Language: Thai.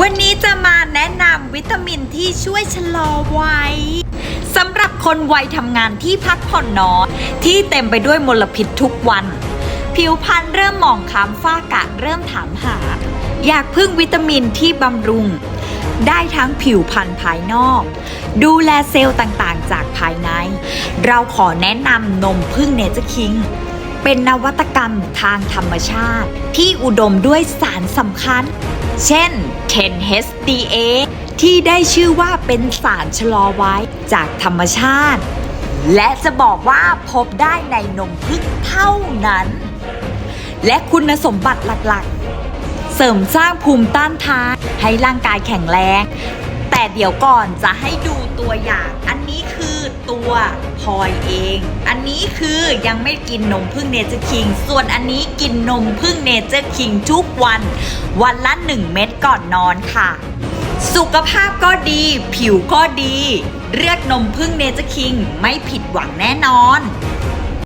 วันนี้จะมาแนะนำวิตามินที่ช่วยชะลอวัยสำหรับคนวัยทำงานที่พักผ่อนน้อยที่เต็มไปด้วยมลพิษทุกวัน ผิวพรรณเริ่มหมองคล้ำฝ้ากระเริ่มถามหา อยากพึ่งวิตามินที่บำรุง ได้ทั้งผิวพรรณภายนอก ดูแลเซลล์ต่างๆ จากภายใน เราขอแนะนำนมพึ่งเนเจอร์คิงเป็นนวัตกรรมทางธรรมชาติ ที่อุดมด้วยสารสำคัญ เช่น 10-HDA ที่ได้ชื่อว่าเป็นสารชะลอไว้จากธรรมชาติ และจะบอกว่าพบได้ในนมพึ่งเท่านั้น และคุณสมบัติหลักๆ เสริมสร้างภูมิต้านทานให้ร่างกายแข็งแรง แต่เดี๋ยวก่อนจะให้ดูตัวอย่าง ตัวพลอยเอง อันนี้คือยังไม่กินนมพึ่งเนเจอร์คิง ส่วนอันนี้กินนมพึ่งเนเจอร์คิงทุกวัน วันละ 1 เม็ดก่อนนอนค่ะ สุขภาพก็ดี ผิวก็ดี เลือกนมพึ่งเนเจอร์คิง ไม่ผิดหวังแน่นอน